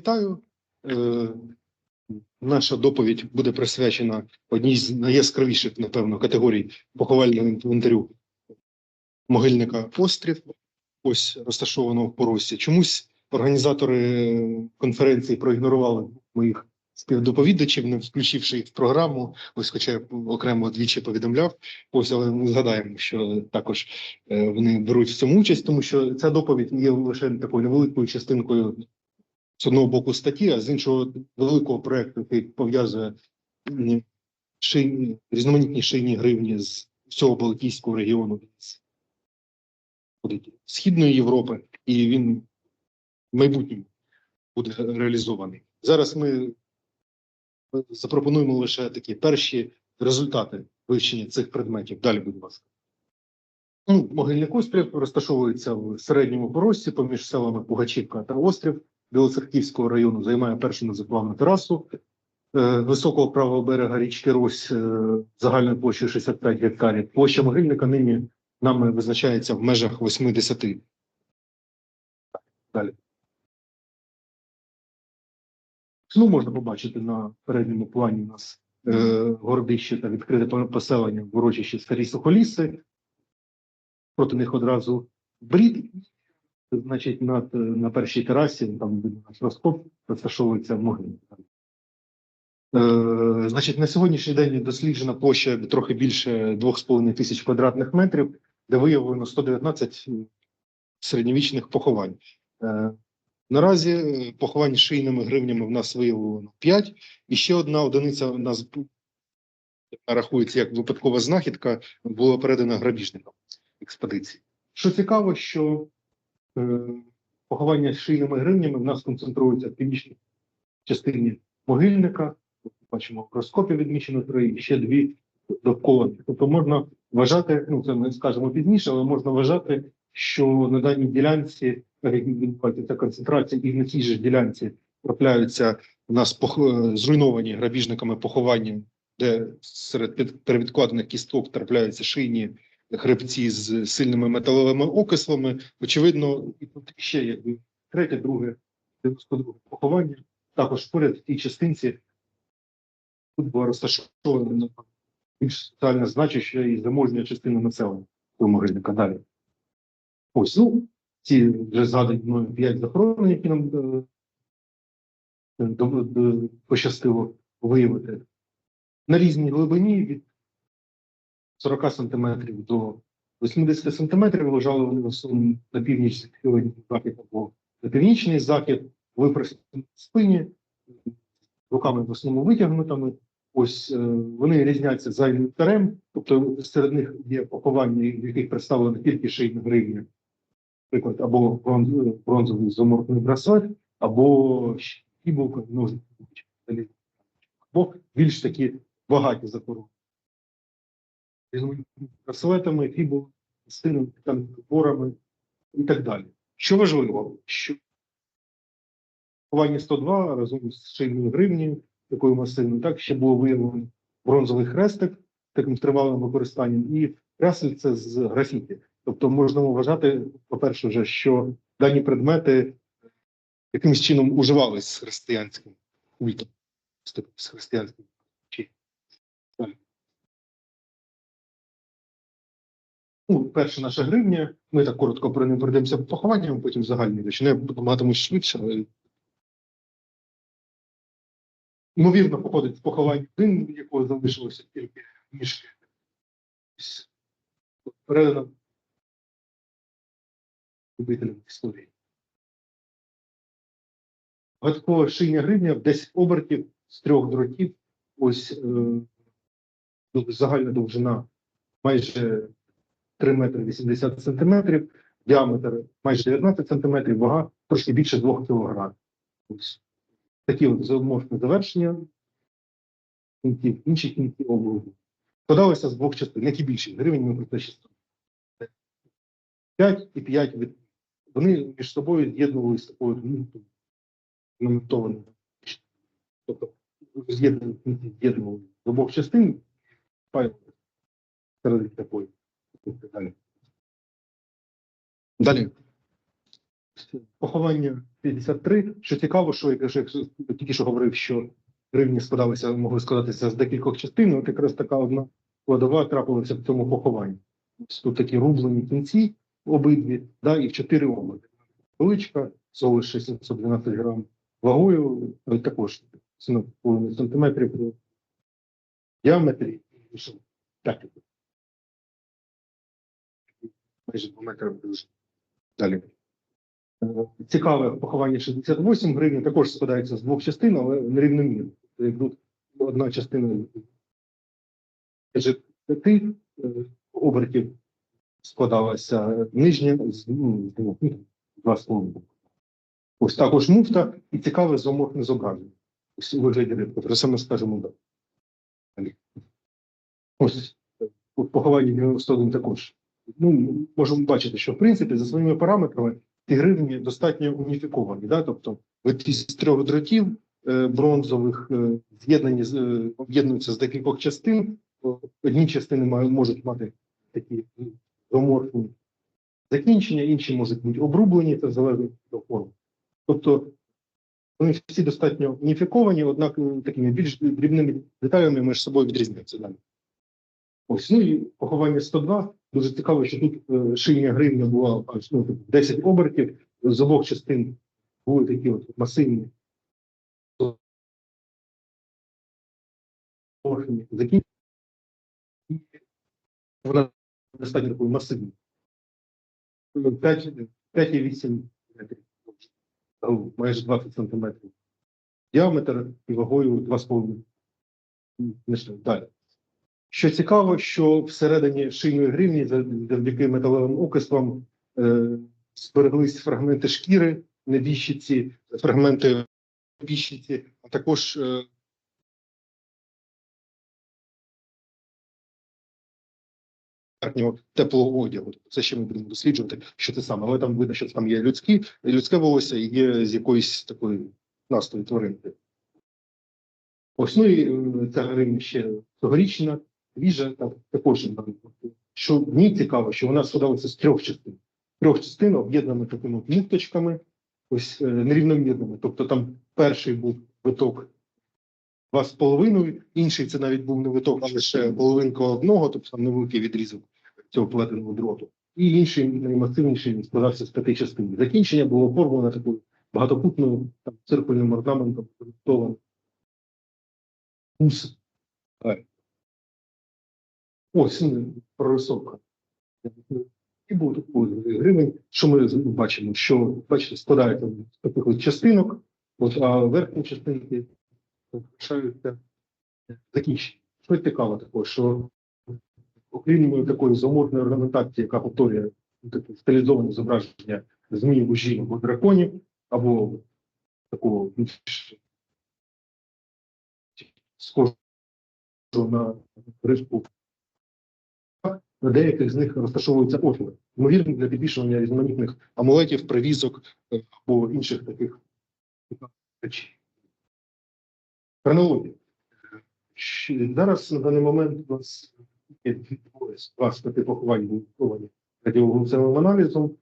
вітаю. Е, Наша доповідь буде присвячена одній з найяскравіших, напевно, категорій поховального інвентарю могильника Острів, ось розташованого в Поросі. Чомусь організатори конференції проігнорували моїх співдоповідачів, не включивши їх в програму. Ось, хоча я окремо двічі повідомляв. Ось, але ми згадаємо, що також е, вони беруть в цьому участь, тому що ця доповідь є лише такою невеликою частинкою з одного боку статті, а з іншого великого проекту, який пов'язує різноманітні шийні гривні з всього Балтійського регіону з Східної Європи, і він в майбутньому буде реалізований. Зараз ми запропонуємо лише такі перші результати вивчення цих предметів. Далі, будь ласка. Ну, могильник острів розташовується в середньому поросі поміж селами Пугачівка та Острів Білоцерківського району, займає першу незаплавну терасу е, високого правого берега річки Рось е, загальною площею 65 гектарів. Площа могильника нині нами визначається в межах 80. Далі. Ну, можна побачити на передньому плані у нас е, городище та відкрите поселення в урочищі Старі Сухоліси. Проти них одразу брід. Значить, над, на першій терасі, там видно наш розкоп, розташовується могильник. Е, значить, на сьогоднішній день досліджена площа трохи більше 2,5 тисяч квадратних метрів, де виявлено 119 середньовічних поховань. Е, наразі е, поховань шийними гривнями в нас виявлено 5, і ще одна одиниця у нас рахується як випадкова знахідка, була передана грабіжникам експедиції. Що цікаво, що е, поховання з шийними гривнями в нас концентруються в північній частині могильника. Бачимо, в розкопі відмічено три, і ще дві довкола. Тобто можна вважати, ну це ми скажемо пізніше, але можна вважати, що на даній ділянці, ця концентрація, і на цій же ділянці трапляються у нас пох- е, зруйновані грабіжниками поховання, де серед перевідкладених кісток трапляються шийні хребці з сильними металевими окислами. Очевидно, і тут ще якби третє, друге, 92 поховання. Також поряд в тій частинці тут була розташована більш соціально значуща і заможня частина населення цього могильника. Далі. Ось, ну, ці вже згадані мною п'ять захоронень, які нам е, до- до- пощастило виявити. На різній глибині від 40 сантиметрів до 80 сантиметрів лежали вони на північ схилені захід або на північний захід, випростані спині, руками в основному витягнутими. Ось е, вони різняться за інвентарем, тобто серед них є поховання, в яких представлено тільки шийні гривні, наприклад, або бронзовий зоморфний браслет, або фібулка, ножик, або більш такі багаті захорони браслетами, фібулами, стильними підборами і так далі. Що важливо, що поховання 102 разом з шийною гривнею, такою масивною, так ще було виявлено бронзовий хрестик таким тривалим використанням, і це з графіті. Тобто можна вважати, по-перше, вже, що дані предмети якимось чином уживались з християнським культом, з християнським Ну, перша наша гривня. Ми так коротко про неї пройдемося по похованням, потім загальні речі. Я намагатимусь швидше, але ймовірно походить з поховання один, від якого залишилося тільки ніжки. Передано любителям історії. Гадкова шийня гривня в 10 обертів з трьох дротів. Ось е, загальна довжина майже 3 метри 80 сантиметрів, діаметр майже 19 сантиметрів, вага трошки більше 2 кілограм. Ось такі от зооморфні завершення кінців, інші кінці обругу. Складалися з двох частин, які більші гривень ми про сказали. 5 і 5 від вони між собою з'єднувалися такою орнаментованою. Тобто з'єднували з обох частин, серед такої. Далі. Далі. поховання 53. Що цікаво, що я кажу, тільки що говорив, що гривні складалися, могли складатися з декількох частин. От якраз така одна складова трапилася в цьому похованні. Ось тут такі рублені кінці обидві, да, і в чотири облаки. Величка, всього лише 712 грам вагою, також 7,5 сантиметрів в діаметрі. Так. Майже 2 метри. Далі. Е, Цікаве поховання 68 гривень, також складається з двох частин, але нерівномірно. Тут одна частина п'яти е, обертів складалася, нижня з ну, ну, два половиною. Ось також муфта і цікаве зоморфне зображення. Ось вигляді рибки. Про це скажемо далі. Ось е, поховання 91 також. Ну, можемо бачити, що в принципі за своїми параметрами ці гривні достатньо уніфіковані. Да? Тобто з трьох дротів е, бронзових е, з'єднані е, об'єднуються з декількох частин. Одні частини мають, можуть мати такі зоморфні закінчення, інші можуть бути обрублені, це залежить від форми. Тобто вони всі достатньо уніфіковані, однак такими більш дрібними деталями між собою відрізняються далі. Ось, ну і поховання 102. Дуже цікаво, що тут е, шийня гривня була ну, 10 обертів, з обох частин були такі от масивні закінчення. Вона достатньо такою масивною. 5,8 метрів. Майже 20 сантиметрів. Діаметр і вагою 2,5. Не далі. Що цікаво, що всередині шийної гривні зав- завдяки металевим окислам е, збереглись фрагменти шкіри небіжчиці, фрагменти небіжчиці, а також е, теплого одягу. Це ще ми будемо досліджувати, що це саме. Але там видно, що там є людські, людське волосся і є з якоїсь такої настої тваринки. Ось ну і е, ця гривня ще цьогорічна, свіжа, так, також. Що мені цікаво, що вона складалася з трьох частин. Трьох частин об'єднаними такими от муфточками, ось е, нерівномірними. Тобто там перший був виток два з половиною, інший це навіть був не виток, а лише половинка одного, тобто там невеликий відрізок цього плетеного дроту. І інший наймасивніший він складався з п'яти частин. Закінчення було оформлено такою багатокутною там, циркульним орнаментом, продиктованим. Ось ну, прорисовка. І було тут гривень. Що ми бачимо? Що бачите, складається з таких частинок, от, а верхні частинки залишаються закінчені. Що цікаво також, що окрім такої заморної орнаментації, яка повторює таке стилізоване зображення змії, вужів або драконів, або такого більш схожого на риску, на деяких з них розташовуються отвори. Ймовірно, для підвішування різноманітних амулетів, привізок е, або інших таких речей. Хронологія. Зараз на даний момент у нас є два поховань були поховані аналізом.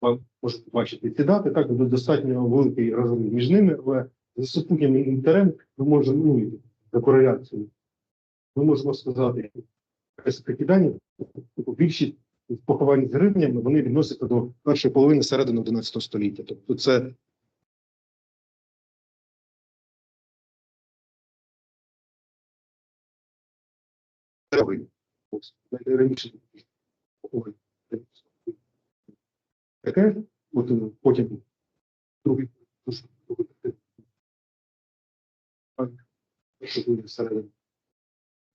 Ви можете бачити ці дати, так достатньо великий розрив між ними, але за супутнім інвентарем ми можемо ну, за кореляцією. Ми можемо сказати, такі дані, більшість поховань з гривнями вони відносяться до першої половини середини 11 століття. Тобто це. Раніше таке, от е, потім другий Так, що буде всередині.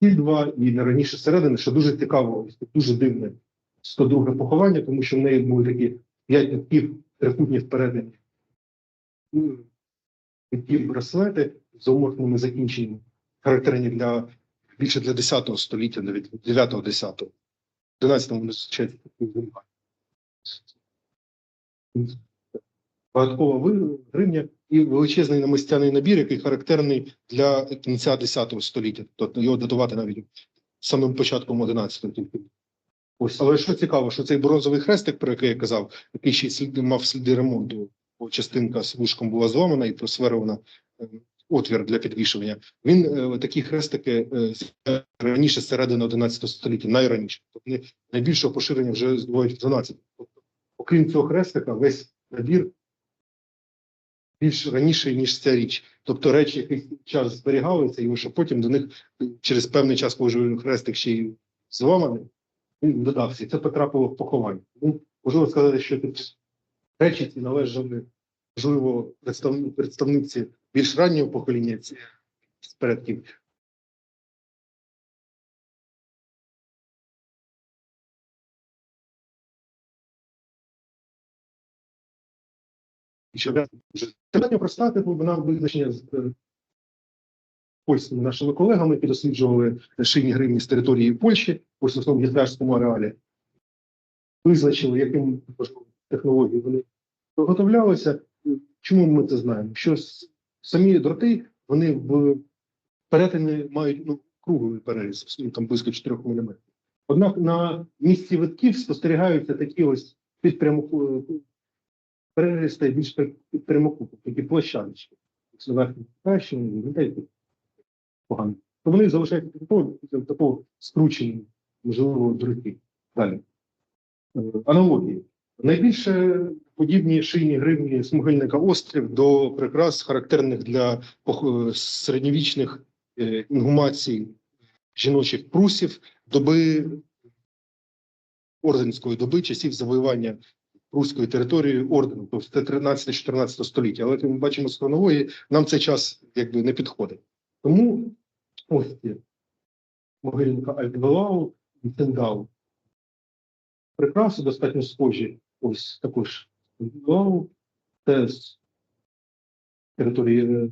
2 і не раніше середини, що дуже цікаво, дуже дивне 102 поховання, тому що в неї були такі п'ять нитків, трикутні впередині ті браслети з умовними закінченнями, характерні для більше для 10 століття, навіть 9-го, 10-го. 11-му не зустрічається Багаткова гривня і величезний намистяний набір, який характерний для кінця 10 століття. Тобто його датувати навіть самим початком 11 тільки. Ось, але що цікаво, що цей бронзовий хрестик, про який я казав, який ще й сліди мав сліди ремонту, бо частинка з вушком була зламана і просверована е, отвір для підвішування. Він е, такі хрестики е, раніше середини 11 століття, найраніше. Тобто найбільшого поширення вже здобувають в 12. Тобто, окрім цього хрестика, весь набір більш раніше, ніж ця річ. Тобто речі якийсь час зберігалися, і лише потім до них через певний час, може хрестик ще й зламаний, він додався. Це потрапило в поховання. Тому можливо сказати, що тут речі ці належали, можливо, представ- представниці більш раннього покоління цих предків. І вже достатньо проста, типу, вона визначення з е, польськими нашими колегами, які досліджували шийні гривні з території Польщі, в основному єздарському ареалі, визначили, яким можливо, технологією вони виготовлялися. Чому ми це знаємо? Що самі дроти вони в перетині мають ну, круговий переріз, ну, там близько 4 мм. Однак на місці витків спостерігаються такі ось підпрямоку переріз стає більш під прямокутник, такі площадочки. Це верхні краще, людей погано. То вони залишають такого, скручення, можливо, дроти. Далі. Е, Аналогії. Найбільше подібні шийні гривні з острів до прикрас, характерних для середньовічних е, інгумацій жіночих прусів, доби орденської доби, часів завоювання руської території ордену, тобто 13-14 століття. Але ми бачимо з хронології, нам цей час якби не підходить. Тому ось ці могильника Альтвелау і Цендау. Прикраси достатньо схожі. Ось також Альтвелау, це з території е,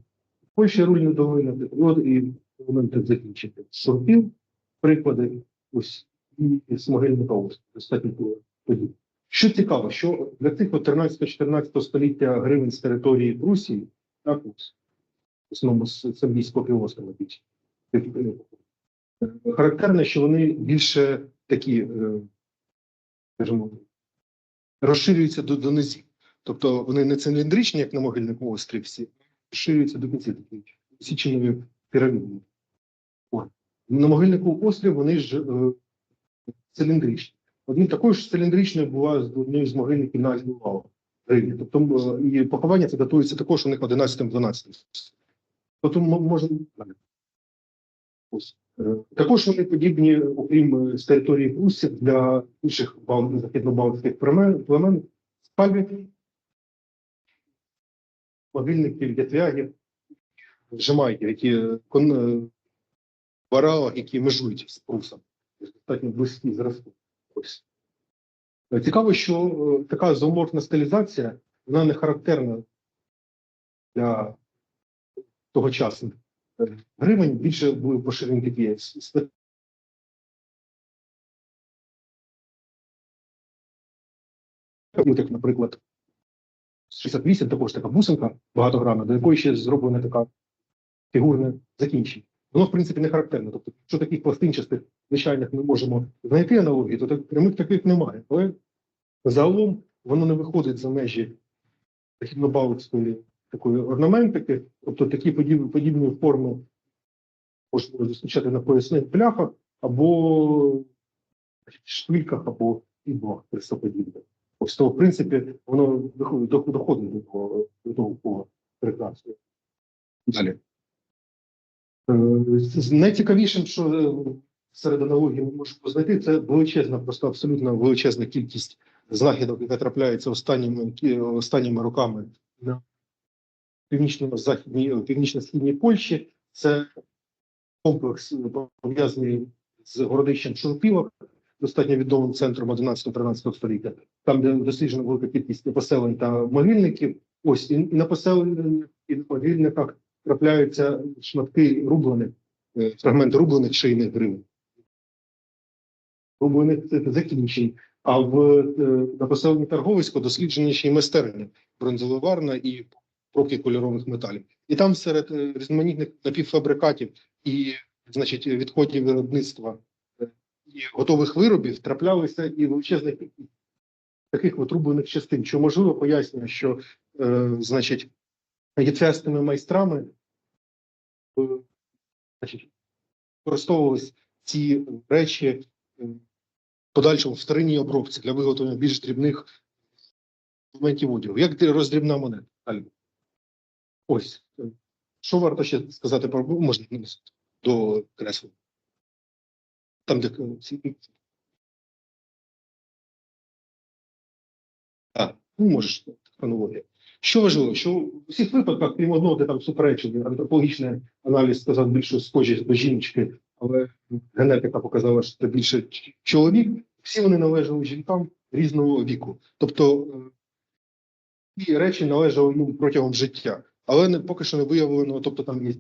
Польщі рульна долина, і елементи закінчити. Шурпів, приклади, ось і з могильника ось достатньо подібні. Що цікаво, що для от 13-14 століття гривень з території Прусії, ось, в основному з Самбійського півострова більше, е, характерно, що вони більше такі, е, скажімо, розширюються до, до низів. Тобто вони не циліндричні, як на могильнику острові всі, розширюються до кінців такі січеною пірамідою. О. На могильнику острів вони ж е, циліндричні. Одним такою ж циліндричною була з однією з могильників на Альбувау. Тобто і поховання це датується також у них 11-12. Тобто можна Е, також вони подібні, окрім е, з території Прусів, для інших західно-балтських племен, спальні, могильників, ятвягів, жемайків, які е, кон, в ареалах, які межують з Прусом, достатньо близькі зросту. Ось. Е, Цікаво, що е, така зооморфна стилізація, вона не характерна для тогочасних е, гривень. Більше були поширені такі як, наприклад, 68, також така бусинка багатогранна, до якої ще зроблена така фігурне закінчення. Воно, в принципі, не характерне. Тобто, якщо таких пластинчастих звичайних ми можемо знайти аналогії, то так, прямих таких немає. Але загалом воно не виходить за межі західнобалтської такої орнаментики, тобто такі подібні, подібні форми можна зустрічати на поясних пляхах або шпильках, або іблах хрестоподібних. Ось того, в принципі, воно до- доходить до того, до кола прекрасно. Далі. Найцікавішим, що е, серед аналогій ми можемо знайти, це величезна, просто абсолютно величезна кількість знахідок, яка трапляється останніми, останніми роками на північно-західній, північно-східній Польщі. Це комплекс е, пов'язаний з городищем Шурпілок, достатньо відомим центром 11-13 століття, там, де досліджена велика кількість поселень та могильників. Ось і на поселеннях і на могильниках трапляються шматки рублених, е, фрагменти рублених шийних гривень. Рублених закінчень. А в е, на поселенні Торговисько досліджені ще й майстерня бронзовиварна і проки кольорових металів. І там серед е, різноманітних напівфабрикатів і, значить, відходів виробництва і готових виробів траплялися і величезна кількість таких отрублених частин, що можливо пояснює, що е, значить єцестими майстрами е, значить, використовувались ці речі е, в подальшому в старинній обробці для виготовлення більш дрібних елементів одягу. Як роздрібна монета. Ось. Е, Що варто ще сказати про можна нанести до кресла? Там, де А, ну можеш хронологія. Що важливо, що в усіх випадках, крім одного, де там суперечили, антропологічний аналіз сказав більше схожість до жіночки, але генетика показала, що це більше чоловік. Всі вони належали жінкам різного віку. Тобто е, ці речі належали їм протягом життя, але не поки що не виявлено, тобто там є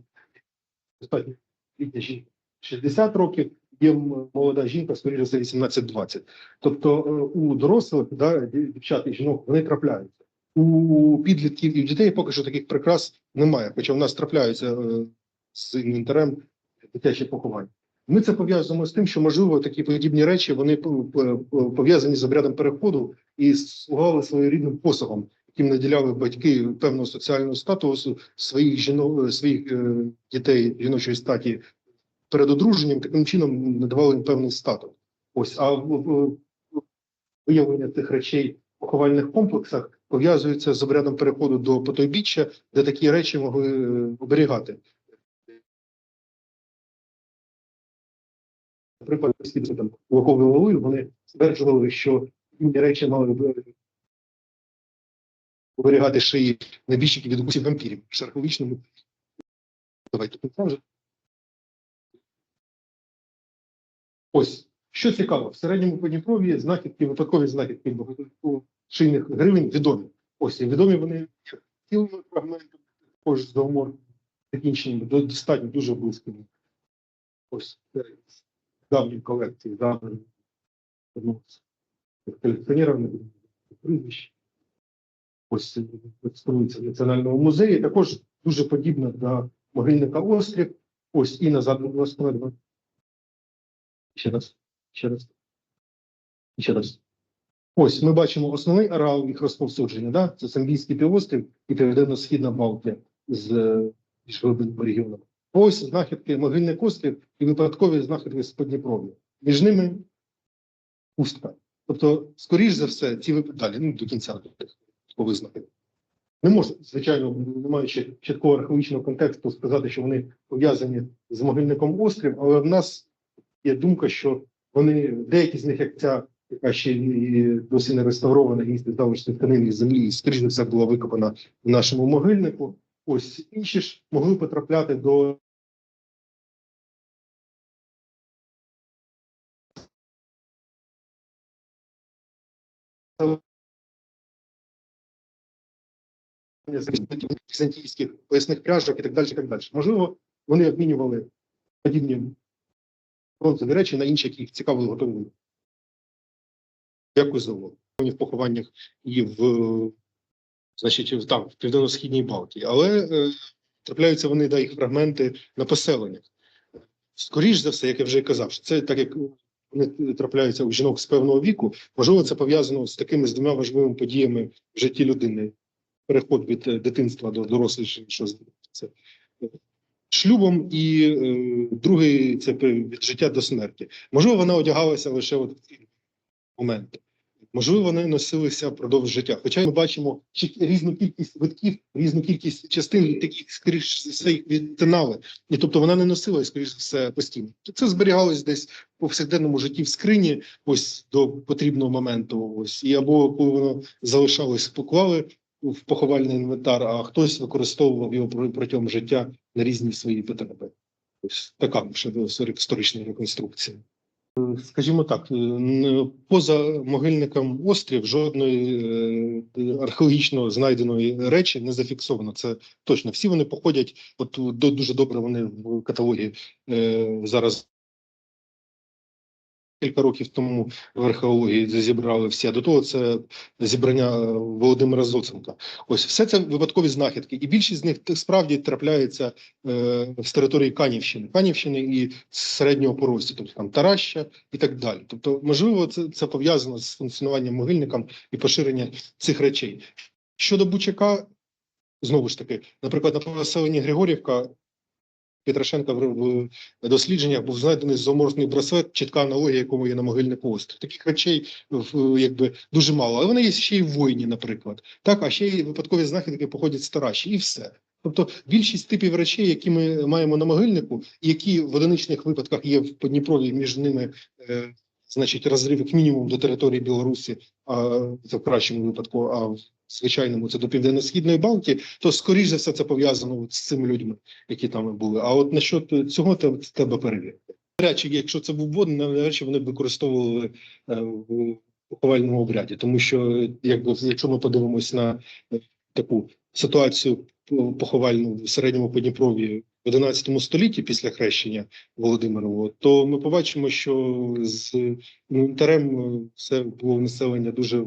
достатньо літня жінка 60 років, є молода жінка, скоріше за 18-20. Тобто е, у дорослих да, дівчат і жінок вони трапляються. У підлітків і в дітей поки що таких прикрас немає, хоча в нас трапляються е, з інвентарем дитячі поховання. Ми це пов'язуємо з тим, що можливо такі подібні речі вони пов'язані з обрядом переходу і слугували своєрідним посагом, яким наділяли батьки певного соціального статусу своїх жінок, своїх е, дітей жіночої статі перед одруженням, таким чином надавали їм певний статус. Ось а виявлення цих речей в поховальних комплексах пов'язується з обрядом переходу до потойбіччя, де такі речі могли е, оберігати. Наприклад, там Лукової Лули, вони стверджували, що речі мали оберігати шиї небіжчиків від укусів вампірів. В археологічному давайте тут. Ось що цікаво, в середньому Подніпров'ї знахідки, випадкові знахідки багатьох шийних гривень відомі. Ось і відомі вони цілими фрагментами, також з доумор закінченнями, достатньо дуже близькими. Ось з давньої колекції, давньої одного з прізвищ. Ось експонується в Національному музеї. Також дуже подібна до могильника Острів. Ось і назад, будь ласка, Ще раз, ще раз. Ще раз. Ось ми бачимо основний ареал їх розповсюдження. Да? Це Самбійський півострів і Південно-Східна Балтія з більш глибинними регіонами. Ось знахідки могильник острів і випадкові знахідки з Подніпров'я. Між ними пустка. Тобто, скоріш за все, ці випадки далі, ну до кінця таких знахідок. Не можна, звичайно, не маючи чіткого археологічного контексту, сказати, що вони пов'язані з могильником острів, але в нас є думка, що вони деякі з них, як ця, яка ще досі не реставрована, залишки тканин із землі, і скоріш за все була викопана в нашому могильнику. Ось інші ж могли потрапляти до візантійських поясних пряжок і так далі. і так далі. Можливо, вони обмінювали подібні бронзові речі на інші, які їх цікавили готові. Дякую за увагу. В похованнях і в, значить, в- там, в Південно-Східній Балтії. Але е, трапляються вони, да, їх фрагменти на поселеннях. Скоріш за все, як я вже казав, що це так як вони трапляються у жінок з певного віку, можливо, це пов'язано з такими з двома важливими подіями в житті людини. Переход від е, дитинства до дорослого, що це шлюбом, і е, другий це від життя до смерті. Можливо, вона одягалася лише от в ці моменти. Можливо, вони носилися впродовж життя. Хоча ми бачимо чи- різну кількість витків, різну кількість частин, таких скоріш за все їх відтинали. І тобто вона не носилась, скоріш за все, постійно. Це зберігалось десь в повсякденному житті в скрині, ось до потрібного моменту. Ось і або коли воно залишалось, поклали в поховальний інвентар, а хтось використовував його про- протягом життя на різні свої потреби. Ось така ще історична реконструкція. Скажімо так, поза могильником острів жодної е, археологічно знайденої речі не зафіксовано. Це точно. Всі вони походять, от до- дуже добре вони в каталогі е, зараз кілька років тому в археології зібрали всі. А до того це зібрання Володимира Зоценка. Ось все це випадкові знахідки, і більшість з них справді трапляється е, з території Канівщини, Канівщини і середнього поросту, тобто там Тараща і так далі. Тобто, можливо, це, це пов'язано з функціонуванням могильникам і поширення цих речей. Щодо Бучака, знову ж таки, наприклад, на поселенні Григорівка Петрашенка в, дослідженнях був знайдений зооморфний браслет, чітка аналогія, якому є на могильнику острів. Таких речей в, якби дуже мало, але вони є ще й в воїні, наприклад. Так, а ще й випадкові знахідки походять з і все. Тобто більшість типів речей, які ми маємо на могильнику, які в одиничних випадках є в Подніпрові, між ними, е, значить, розрив як мінімум до території Білорусі, а це в кращому випадку, а в звичайному це до південно-східної Балтії, то скоріш за все це пов'язано з цими людьми, які там були. А от насчет цього треба перевірити. Чи, якщо це був водний, навряд чи вони б використовували е, в поховальному обряді, тому що якби якщо ми подивимось на е, таку ситуацію по- поховальну в середньому Подніпров'ї в 11 столітті після хрещення Володимирового, то ми побачимо, що з інвентарем е, це було населення дуже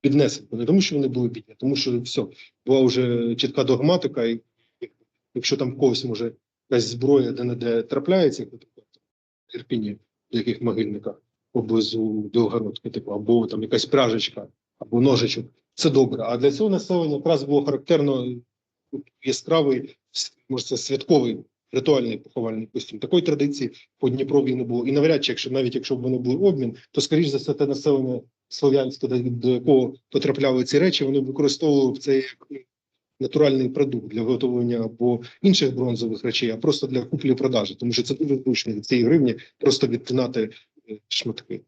піднесено. Не тому, що вони були бідні, а тому що все була вже чітка догматика, і якщо там в когось може якась зброя де не де трапляється, як наприклад в Ірпіні, в яких могильниках поблизу Білгородки, типу, або там якась пряжечка, або ножичок, це добре. А для цього населення якраз було характерно яскравий, може це святковий ритуальний поховальний костюм. Такої традиції по Дніпрові не було. І навряд чи, якщо навіть якщо б вони були обмін, то скоріш за все те населення слов'янське, до, якого потрапляли ці речі, вони використовували це як натуральний продукт для виготовлення або інших бронзових речей, а просто для куплі продажі, тому що це дуже зручно від цієї гривні просто відтинати е, шматки.